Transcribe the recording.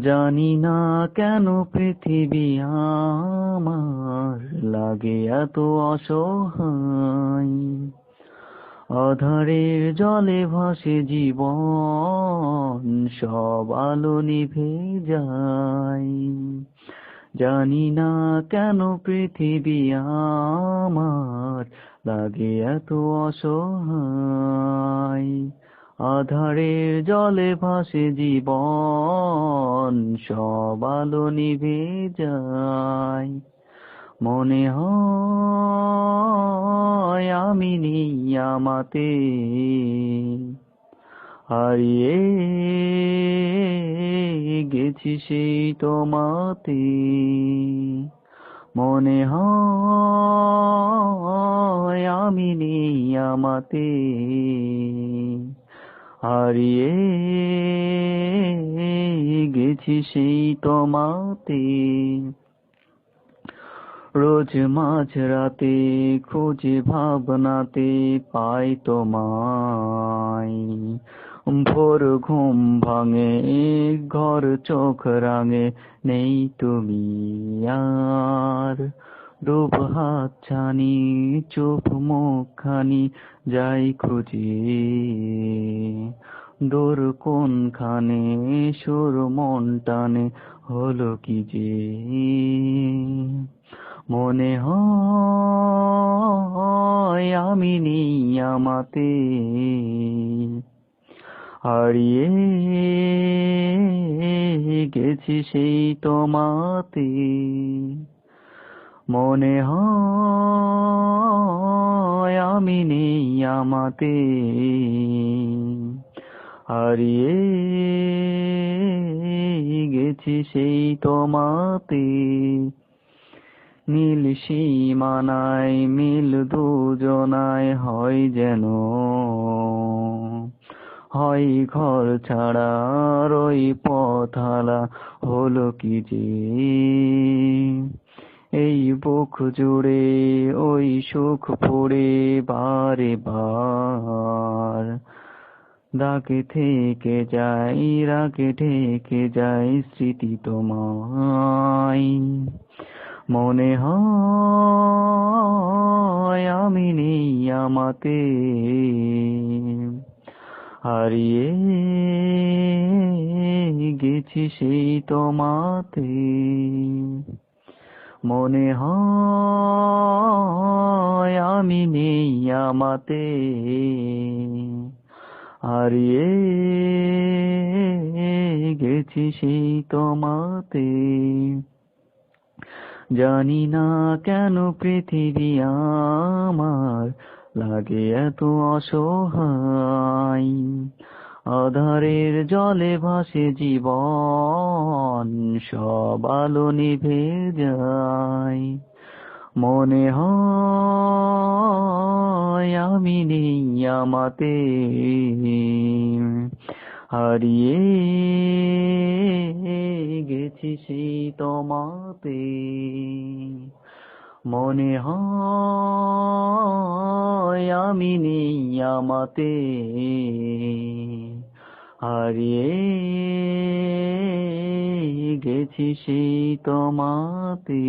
জানি না কেন পৃথিবী আমার লাগে এত অসহায়। অধারের জলে ভাসে জীবন, সব আলো নিভে যায়। জানি না কেন পৃথিবী আমার লাগে এত অসহায়। আধারের জলে ভাসে জীবন, সব আলো নিভে যায়। মনে হয় আমি নেই আমাতে হারিয়ে গেছি সেই তোমাতে। মনে হয় আমি নেই আমাতে হারিয়ে গেছি সেই তোমাতে। রোজ মাঝ রাতে খুঁজে ভাবনাতে পাই তোমায়। ভোর ঘুম ভাঙে, ঘর চোখ রাঙে, নেই তুমি আর। ডুব হাত ছানি চুপ মুখখানি যাই খুঁজে। দূর কোনখানে? সুর মন টানে, হলো কি যে? মনে হয় আমি নেই আমাতে হারিয়ে গেছি সেই তোমাতে। মনে হয় আমি নেই আমাতে হারিয়ে গেছি সেই তোমাতে। নীল সীমানায় মিল দুজনায় হয় যেন। হয় ঘর ছাড়া রই পথালা হলো কি যে? এই বুক জুড়ে, ওই সুখ পড়ে বারে বার। ডাকে থেকে যাই রাগে ঢেকে যাই স্মৃতি তোমায়। মনে হয় আমি নেই আমাতে হারিয়ে গেছি সেই তোমাতে। মনে হয় আমি নেই আমাতে। হারিয়ে গেছি সেই তোমাতে। জানি না কেন পৃথিবী আমার লাগে এত অসহায়। আধারের জলে ভাসে জীবন, সব আলো নিভে যায়। মনে হয় আমি নেই। আমাতে হারিয়ে গেছি সেই তোমাতে। মনে হয় আমি নেই আমাতে হারিয়ে গেছি সেই তোমাতে।